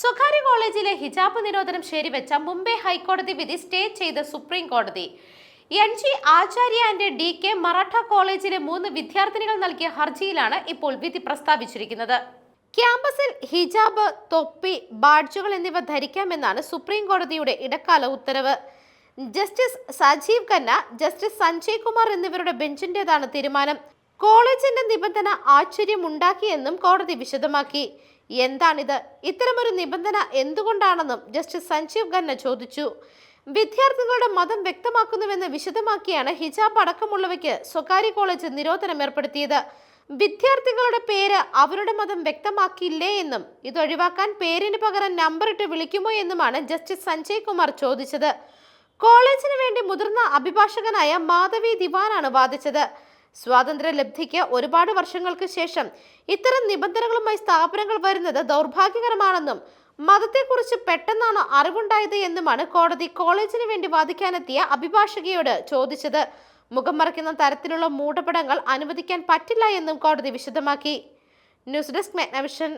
സ്വകാര്യ കോളേജിലെ ഹിജാബ് നിരോധനം ശരിവെച്ച മുംബൈ ഹൈക്കോടതി വിധി സ്റ്റേ ചെയ്ത സുപ്രീം കോടതി. N G Acharya and D K Marathe കോളേജിലെ മൂന്ന് വിദ്യാർത്ഥിനികൾ നൽകിയ ഹർജിയിലാണ് ഇപ്പോൾ വിധി പ്രസ്താവിച്ചിരിക്കുന്നത്. ക്യാമ്പസിൽ ഹിജാബ് തൊപ്പി ബാഡ്ജുകൾ എന്നിവ ധരിക്കാമെന്നാണ് സുപ്രീം കോടതിയുടെ ഇടക്കാല ഉത്തരവ്. ജസ്റ്റിസ് സജീവ് ഖന്ന ജസ്റ്റിസ് സഞ്ജയ് കുമാർ എന്നിവരുടെ ബെഞ്ചിന്റേതാണ് തീരുമാനം. കോളേജിന്റെ നിബന്ധന ആശ്ചര്യമുണ്ടാക്കിയെന്നും കോടതി വിശദമാക്കി. എന്താണിത്? ഇത്തരമൊരു നിബന്ധന എന്തുകൊണ്ടാണെന്നും ജസ്റ്റിസ് സഞ്ജീവ് ഖന്ന ചോദിച്ചു. വിദ്യാർത്ഥികളുടെ മതം വ്യക്തമാക്കുന്നുവെന്ന് വിശദമാക്കിയാണ് ഹിജാബ് അടക്കമുള്ളവയ്ക്ക് സ്വകാര്യ കോളേജ് നിരോധനം ഏർപ്പെടുത്തിയത്. വിദ്യാർത്ഥികളുടെ പേര് അവരുടെ മതം വ്യക്തമാക്കിയില്ലേ എന്നും ഇത് ഒഴിവാക്കാൻ പേരിന് പകരം നമ്പർ ഇട്ട് വിളിക്കുമോ എന്നുമാണ് ജസ്റ്റിസ് സഞ്ജയ് കുമാർ ചോദിച്ചത്. കോളേജിന് വേണ്ടി മുതിർന്ന അഭിഭാഷകനായ മാധവി ദിവാനാണ് വാദിച്ചത്. സ്വാതന്ത്ര്യ ലബ്ധിക്ക് ഒരുപാട് വർഷങ്ങൾക്ക് ശേഷം ഇത്തരം നിബന്ധനകളുമായി സ്ഥാപനങ്ങൾ വരുന്നത് ദൗർഭാഗ്യകരമാണെന്നും മതത്തെക്കുറിച്ച് പെട്ടെന്നാണ് അറിവുണ്ടായത് എന്നുമാണ് കോടതി കോളേജിന് വേണ്ടി വാദിക്കാനെത്തിയ അഭിഭാഷകയോട് ചോദിച്ചത്. മുഖം മറയ്ക്കുന്ന തരത്തിലുള്ള മൂടപടങ്ങൾ അനുവദിക്കാൻ പറ്റില്ല എന്നും കോടതി വിശദമാക്കി. News desk Megnavision.